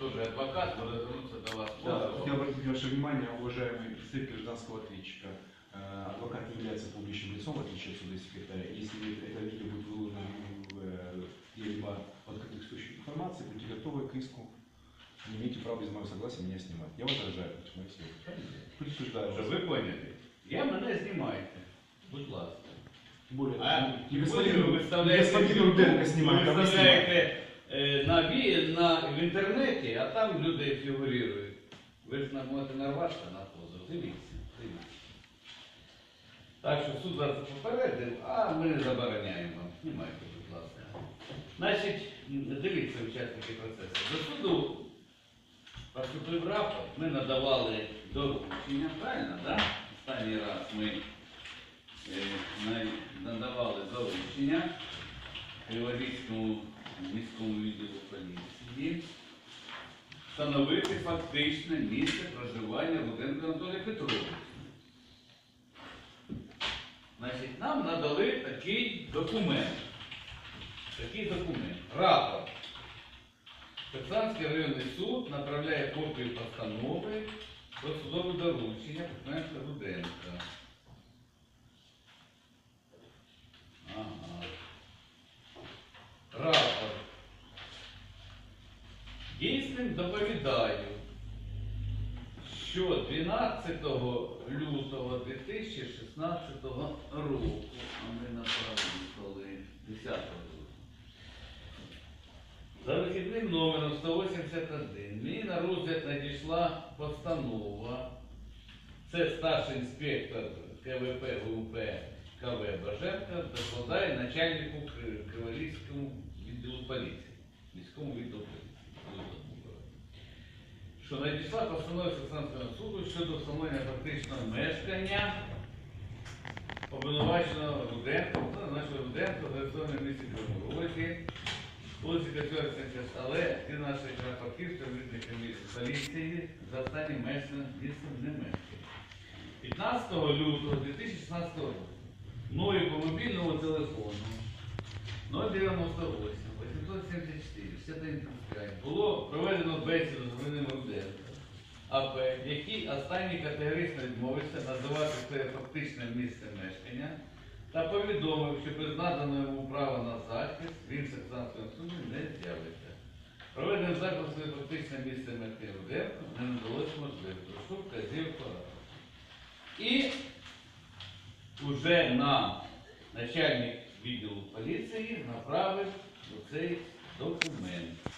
тоже адвокат, может вернуться до вас. Да, позовом. хотел обратить ваше внимание, уважаемый представитель гражданского ответчика. Э, Адвокат не является публичным лицом, в отличие от суда и секретаря. Если это видео будет выложено в, э, где-либо в открытых источниках информации, будьте готовы к иску. Не имеете права без моего согласия меня снимать. Я возражаю против моих слов. Предупреждаю Щоб вас. ви поняли. Я мене знімайте. Будь ласка. Тем более, А не тим більше ви господин, не виставляєте, господин Руденко снимает, ви а Е, на, в інтернеті, а там люди фігурують. Ви ж можете нарватися на позов. Дивіться, дивіться. Так що суд вас попередив, а ми не забороняємо. Знімайте, будь ласка. Значить, дивіться, учасники процесу. До суду поступив рапорт, ми надавали доручення, правильно, так? Да? Останній раз ми е, на- надавали доручення Криворізькому міському відділу поліції встановити фактичне місце проживання Руденка Анатолія Петровича. Значить, нам надали такий документ. Такий документ. Рапорт. Петранський районний суд направляє копію постанови про судове доручення Петранська Руденка. Ага. Рапорт. Дійсним доповідаю, що 12 лютого 2016 року, а ми направили коли 10 лютого, за вихідним номером 181 мені на розгляд надійшла постанова. Це старший інспектор КВП ГУП КВ Баженка докладає начальнику Кри- відділу поліції, міському відділу поліції. Що надійшла постанова Саксанського суду щодо встановлення фактичного мешкання обвинуваченого Руденка, ну, нашого Руденка, зареєстрованого в місті Кривому вулиці Катюра 76, але ті наші рапортів, співробітники поліції за останнім місцем не мешкає. 15 лютого 2016 року мною по мобільному телефону 098 874 6135 було проведено бесіду з Руденко АП, в якій останній категорично відмовився називати своє фактичне місце мешкання та повідомив, що без наданого йому права на захист він в Саксанському суді не з'явиться. Проведення захисту своє фактичне місце мешкання не надалось можливості, що вказівку рапорту. І вже на начальник відділу поліції направив цей документ.